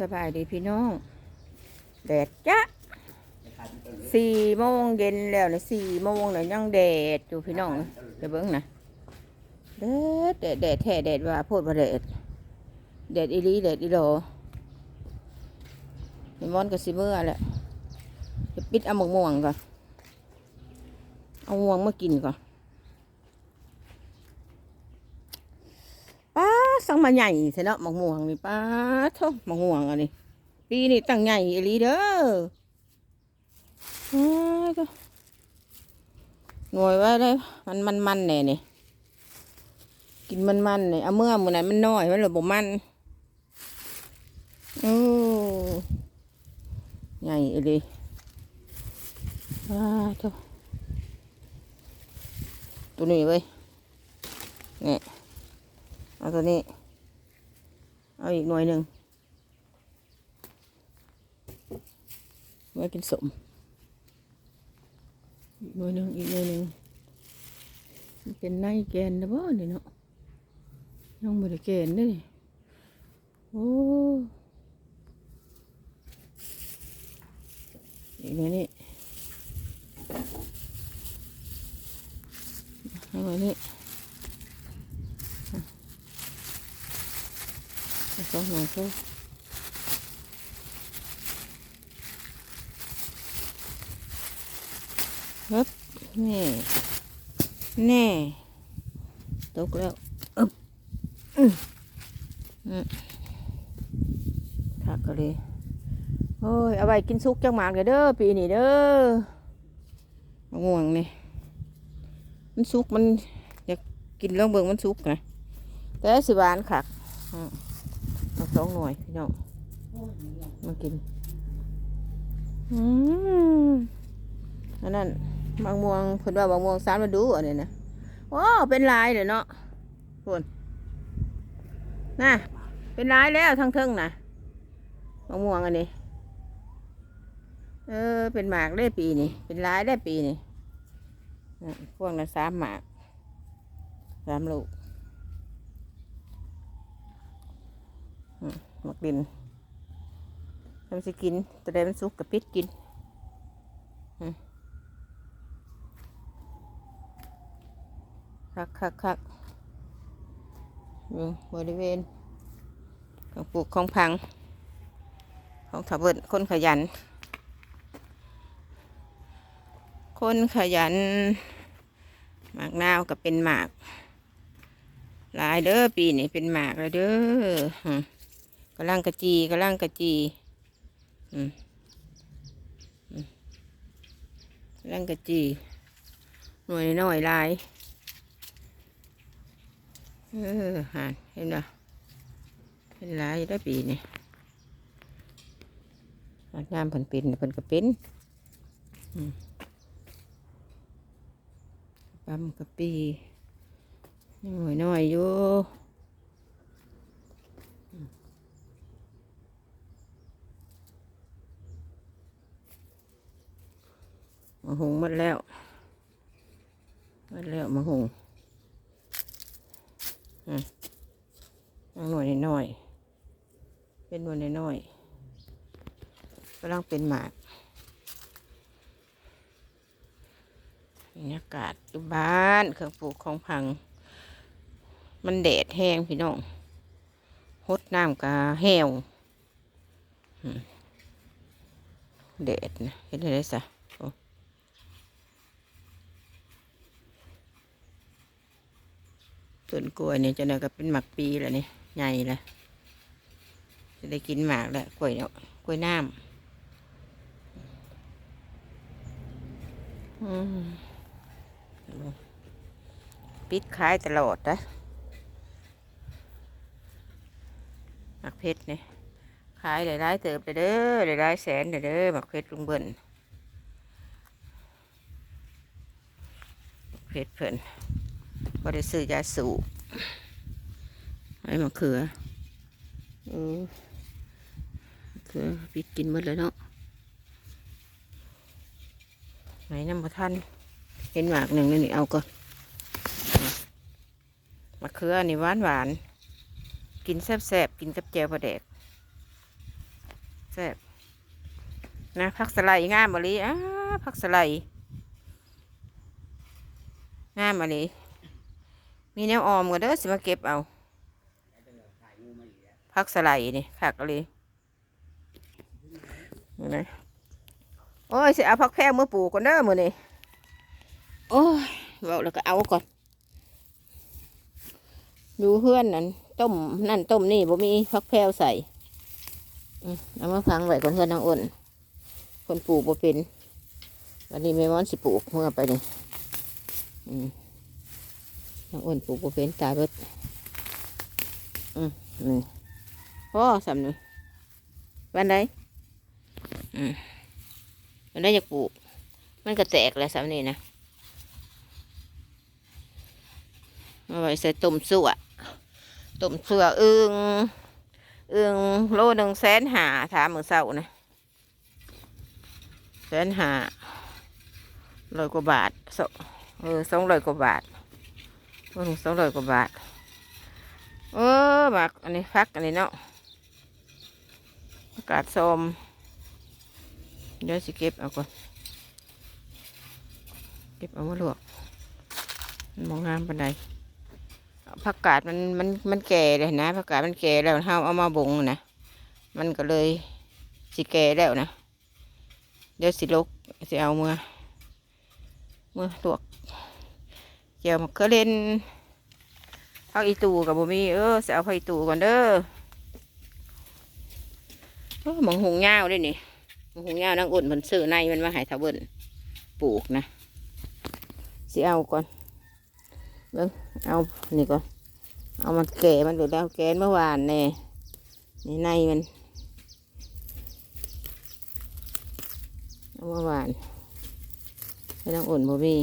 สบายดีพี่น้องแดดจ้ะสี่โมงเย็นแล้วนะสี่โมงเลยยังแดดอยู่พี่น้องเดี๋ยวเบิ้งนะแดดแดดแดดแท้แดดว่าโพดว่าแดดแดดอีลีแดดอีโลเดี๋ยวมอนก็สิเมื่อแหละจะปิดเอาหมกม่วงก่อนเอาม่วงมากินก่อนป้าสั่งมาใหญ่เถอะเนาะหมกม่วงนี่ป้าท่าหมกม่วงอันนี้ปีนี้ตั้งใหญ่อลีเด้ออ้าวเด้อหน่วยไว้เลยมันมันมันแน่นี่กินมันมันเนี่ยเอาเมื่อมือไหนมันน้อยมันหรือบ่มันอือใหญ่อีหลีอ้าวเท่าตัวนี้เว้ยนี่ยเอาตัวนี้ เอาอีกหน่วยหนึ่งไว้กินสมอีกหน่วยหนึ่งอีกหน่วยหนึ่งมันเป็นไนแกนนะบ่นี่เนาะยังไม่ได้แกนเลยโอ้อีกหน่วยนี้เอาหน่วยนี้ เอาสองหน่วยก็ฮึบนี่แน่ตกแล้วอึบอืมอืมคักก็เลยโอ้ย เอาไว้กินซุกจังหมากเลยเด้อปีนี้เด้อง่วงนี่ มันสุกมันอยากกินลองเบิ่งมันสุกนะแต่สิหวานคักอืมเอ สองหน่วยพี่น้องมากินอืมอันนั้นบางม่วงเพิ่นว่าบางม่วงสามฤดูอันนี้นะว้าเป็นลายเลยเนาะคนน่ะเป็นลายแล้วทั้งเทิงนะบางม่วงอันนี้ เออ เป็นหมากได้ปีนี้เป็นลายได้ปีนี้น่ะพวกนั้นสามหมากสามลูกอืม หมักดินทำสิกิน ตัวใดมันสุกกับปิดกินคักคักคักอยู่บริเวณ ของปลูกของพัง ของถาเบิดคนขยัน คนขยัน หมากนาวก็เป็นหมาก หลายเด้อปีนี้เป็นหมากแล้วเด้อ กำลังกระจีกำลังกระจีอืมอืมกำลังกระจีหน่วยน้อยลายเออหานเห็นไหมเป็นลายได้ปีนี่งามเพิ่นเป็นเพิ่นก็เป็นปั๊มกะปีหน่อยน้อยอยู่ มาหุงหมดแล้วหมดแล้วมาหุงเอาหน่วยน้อยๆเป็นหน่วยน้อยๆกำลังเป็นหมากบรรยากาศอยู่บ้านเครื่องปลูกของพัง มันแดดแห้งพี่น้องหดน้ำกะแห้วอืมแดดนะเห็นอะไรสะโอ้ ต้นกล้วยนี่จะเนี่ยก็เป็นหมักปีแล้วนี่ใหญ่แล้วจะได้กินหมากแล้วกล้วยเนี่ยกล้วยน้ำอืมปิดขายตลอดนะหมักเพชรเนี่ยขายหลายๆเติบเด้อหลายๆแสนเด้อหมักเพชรลุงเบิ่นเพชรเพิ่น ก็ได้ซื้อยาสูบไอ้มะเขือเออมะเขือปิดกินหมดเลยเนาะไหนน้ำมาท่านเห็นหมากหนึ่งนี่เอาก่อนมะเขือนี่หวานหวานกินแซ่บๆกินกับแจวปลาแดกแซ่บนะผักสไลด์งามมะลิอ้าผักสไลด์งามมะลิ มีแนวออมก็เด้อสิมาเก็บเอาผักสไลด์นี่ผักอะไรนี่นะโอ้ยสิเอาผักแพรวมาปลูกก่อนเด้อมือนี้โอ้ยเว้าแล้วก็เอาก่อน ดูเพื่อนนั่นต้มนั่นต้มนี่บ่มีฟักแพรวใส่เอามาพังไว้ก่อนเพื่อนน้งอ้นคนปลูกบ่เป็นวันนี้แม่ม้อนสิปลูกเมื่อไปนี่อืม น้องอ้นปลูกบ่เป็นตายเบิดอืมนี่พ่อสำนึกวันใดอืมวันใดอยากปลูก มันก็แตกแล้วสำนี่นะมาไว้ใส่ต้มสั่วต้มเสืออึงอึงโลหนึ่งแสนหาถามมือเศร้านะแสนหาร้อยกว่าบาทสองเออสองร้อยกว่าบาท โลหนึ่งสองร้อยกว่าบาทเออหมากอันนี้ฟักอันนี้เนาะอากาศส้มเดี๋ยวสิเก็บเอาก่อนเก็บเอามาลวกมองงามปานใดผักกาดมันมันมันแก่เลยนะผักกาดมันแก่แล้วห้าเอามาบงนะมันก็เลยสิแก่แล้วนะเดี๋ยวสิลกสิเอาเมื่อเมื่อลวก เกี่ยวมะเขือเล่นเอาอีตูกับบุมีเออสิเอาไปอีตูก่อนเด้อเออหมองหงยาด้วยนี่หมองหงยานางอุ่นมันซื้อในมันมาหายทาเบินปลูกนะสิเอาก่อนเบิ่งเอานี่ก่อนเอามันแก่มันดูแล้วแกนเมื่อวานแน่นี่ในมันเอาเมื่อวานไม่ต้องอุ่นบ่มี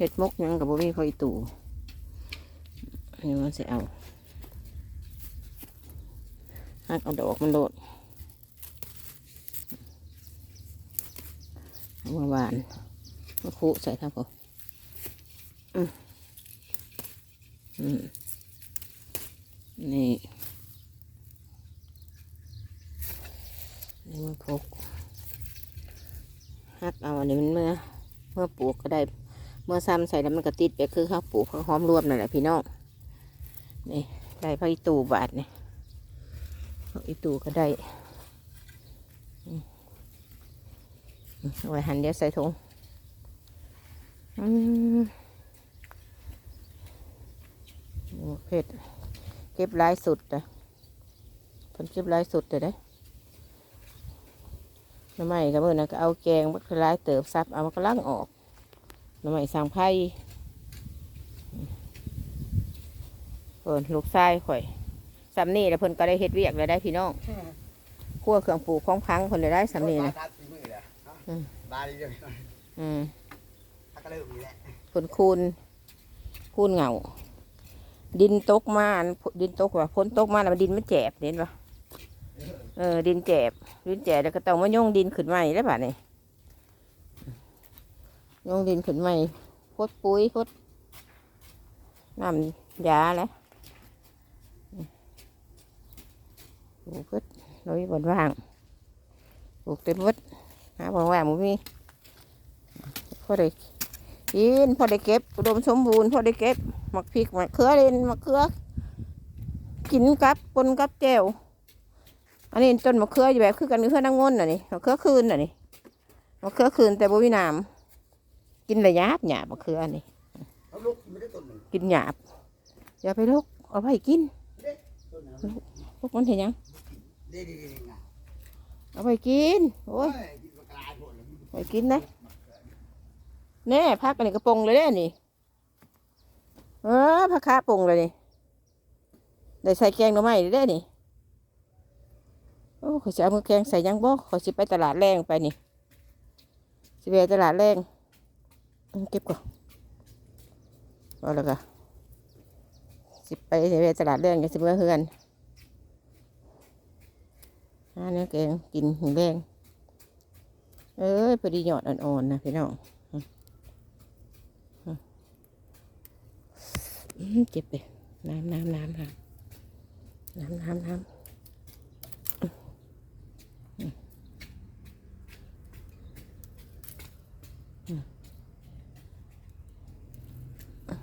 เห็ดมกยังกับบ่มีคอยตู่นี่มันจะเอาหักเอาดอกมันโดดเอาเมื่อวานมาคุใส่ครับผมอืมอืมนี่นี่มาพกฮักเอาอันนี้มันเมื่อ เมื่อปลูกก็ได้ เมื่อซ้ำใส่แล้วมันก็ติดไปคือข้าวปลูกข้าวหอมรวมนั่นแหละพี่น้องนี่ได้พระอีตูบาทนี่พระอีตูก็ได้ไว้หันเดี๋ยวใส่ถุงอืมโอ้เผ็ดเก็บลายสุดอะผลเก็บลายสุดเลยเด้หน้ำใหม่กับเมื่อนะก็เอาแกงมันคือหลายเติบซับเอามันก็ล้างออก หน้ำใหม่สั่งไผ่เพิ่นลูกชายข่อยสำนี่แล้วเพิ่นก็ได้เฮ็ดเวียกเลยได้พี่น้องคั่วเครื่องปลูกของพังเพิ่นเลยได้สำนี่นะอืมบาดีเดียวอืมถ้าก็เริ่มมีแหละฝนคูณคูณเหงาดินตกมาอันดินตกว่าพ้นตกมาแล้วมันดินมันแจบเห็นปะเออดินแจบดินแจบแล้วก็ต้องมาโยงดินขึ้นใหม่แล้วป่ะนี่ โยงดินขึ้นใหม่พดปุ๋ยพดน้ำยาแล้วปลูกพดเรามีบนว่างปลูกเต็มวัดหาบนว่างมุมีพอได้กินพอได้เก็บอุดมสมบูรณ์พอได้เก็บหมักพริกหมักเขือเล่นหมักเขือกินกับปนกับแจวอันนี้ต้นมะเขืออยู่แบบคือกันกับเขือนั่งงนน่ะนี่มะเขือคืนน่ะนี่มะเขือคืนแต่บ่มีน้ำ กินระยาบหยาบมะเขือนี่เอาลูกไม่ได้ต้นหนึ่งกินหยาบอย่าไปลกเอาไปกินต้นหนึ่งพวกมันเห็นยังเด้ดีดีงาเอาไปกินโอ้โอ้ยยกินปลากรายหมดเลยไปกินนะแน่พักอันนี้กระปงเลยเด้อนี่เออพักขาปงเลยนี่ได้ใส่แกงหน่อไม้เด้อนี่โอ้ขอยจะเอามือแกงใส่ยังบ่ขอยสิไปตลาดแรงไปนี่สิไปตลาดแรงอืม เก็บก่อนเอาแล้วก็สิไปสิไปตลาดแรงกันสิเมื่อเฮือนหาเนื้อแกงกินหงแรงเอ้ยพอดีหยอดอ่อนๆนะพี่น้องอืมอืมเจ็บไปน้ำน้ำน้ำน้ำน้ำน้ำน้ำอืมอืมอืมอืมอืม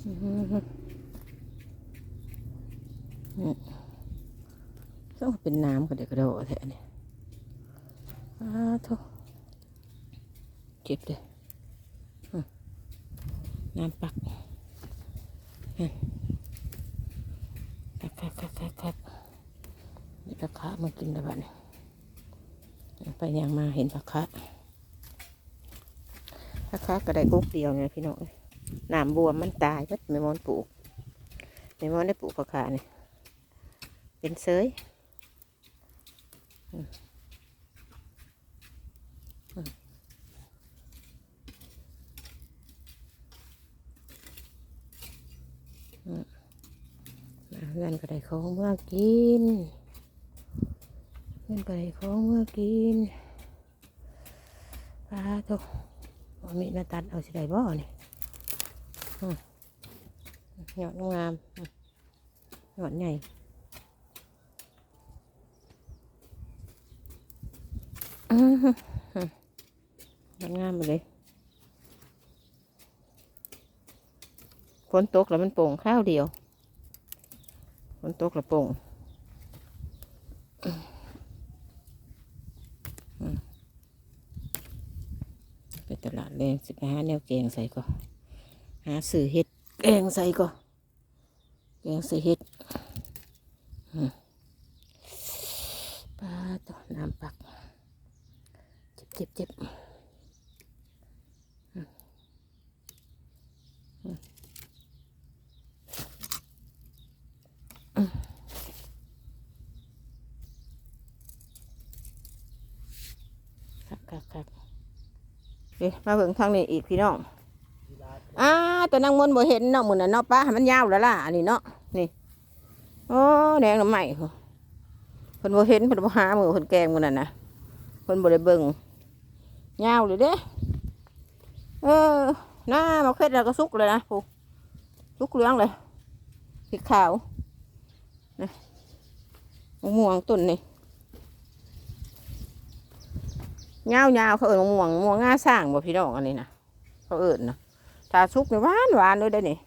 ต้องเป็นน้ำก็เด็กกระโดดแท้เนี่ยอ้าทุเจ็บเลยอืมน้ำปักคักคักคักคักคักนี่ปลาคะมากินแล้วบ้านี่ไปยังมาเห็นปลาคะปลาคะก็ได้กุ๊กเดียวเนี่ยพี่น้อง น้ำบวมมันตายมัดไม่มอนปลูกไม่มอนได้ปลูกปลาคะเนี่ยเป็นเซยอืมอืมอืมเงินก็ได้ของเมื่อกินเงินก็ได้ของเมื่อกินปลาทุกมีมาตัดเอาสิได้บ่นี่อื มยอดงามอืมยอดใหญ่อืมฮึอืมยอดงามไปเลยฝนตกแล้วมันโป่งข้าวเดียวฝนตกกระโปรงไปตลาดเลยสิไปหาแนวแกงใส่ก็ หาสื่อเห็ดแกงใส่ก็แกงใส่เห็ดปลาตัวน้ำปัก เจ็บเจ็บเจ็บอืมอืมคักคักคักเอ๊ะมาเบิ่งทางนี้อีกพี่น้องาแต่นางมนบ่เห็นเนาะหมือนเนาะป้าให้มันยาวแล้วล่ะอันนี้เนาะนี่โอ้แดงน้ำใหม่เพิ่นบ่เห็นเพิ่นบ่หามือเพิ่นแกงมื้อนั้นน่ะเพิ่นบ่ได้เบิ่งยาวเลยเด้เออหน้ามาเคล็ดแล้วก็สุกเลยนะปูสุกเหลืองเลยพริกขาวนะมะม่วงต้นนี่ยาวๆเขาเอิ้นมะม่วงม่วงง่าสร้างบ่พี่น้องอันนี้นะเขาเอิ้นนะ ถ้าสุกเนี่ยหวานหวานเลยได้นี่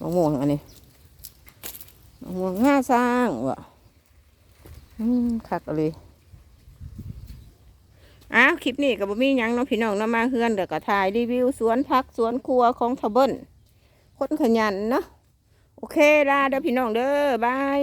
มะม่วงอันนี้มะม่วงง่าสร้างวะอืมคักเอาเลยอ้าวคลิปนี้กับบ่มีหยังเนาะพี่น้องเนามาเฮือนเดี๋ยวก็ถ่ายรีวิวสวนผักสวนครัวของทะเบิ้ลคนขยันเนาะโอเคลาเด้อพี่น้องเด้อบาย